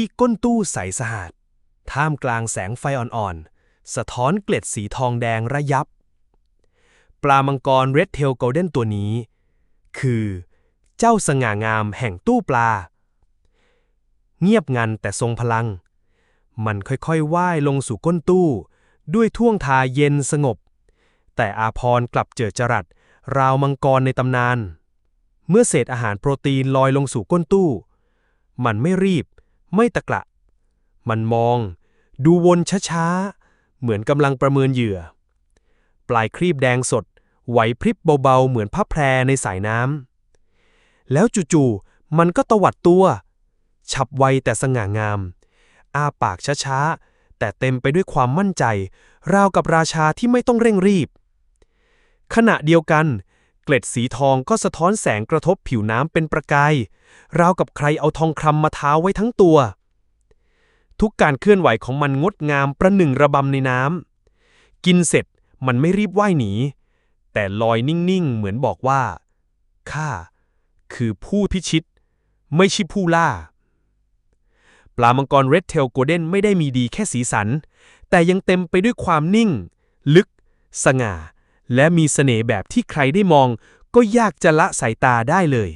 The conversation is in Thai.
ที่ก้นตู้ใสสะอาด ท่ามกลางแสงไฟอ่อนๆ สะท้อนเกล็ดสีทองแดงระยับ ปลามังกรเรดเทลโกลเด้นตัวนี้ คือ เจ้าสง่างามแห่งตู้ปลา เงียบงันแต่ทรงพลัง มันค่อยๆว่ายลงสู่ก้นตู้ ด้วยท่วงทาเย็นสงบ แต่อาพรกลับเจิดจรัสราวมังกรในตำนาน เมื่อเศษอาหารโปรตีนลอยลงสู่ก้นตู้ มันไม่รีบ ไม่ตะกละ มันมอง ดูวนช้าๆ เหมือนกำลังประเมินเหยื่อ ปลายครีบแดงสด ไหวพริบเบาๆ เหมือนผ้าแพรในสายน้ำ แล้วจู่ๆ มันก็ตวัดตัว ฉับไวแต่สง่างาม อ้าปากช้าๆ แต่เต็มไปด้วยความมั่นใจ ราวกับราชาที่ไม่ต้องเร่งรีบ ขณะเดียวกัน เกล็ดสีทองก็สะท้อนแสงกระทบผิวน้ำเป็นประกาย ราวกับใครเอาทองคำมาท้าไว้ทั้งตัว ทุกการเคลื่อนไหวของมันงดงามประหนึ่งระบำในน้ำกินเสร็จมันไม่รีบว่ายหนี แต่ลอยนิ่งๆ เหมือนบอกว่า ข้า คือผู้พิชิต ไม่ใช่ผู้ล่า ปลามังกรเรดเทลโกลเด้นไม่ได้มีดีแค่สีสัน แต่ยังเต็มไปด้วยความนิ่ง ลึก สง่า และมีเสน่ห์แบบที่ใครได้มอง ก็ยากจะละสายตาได้เลย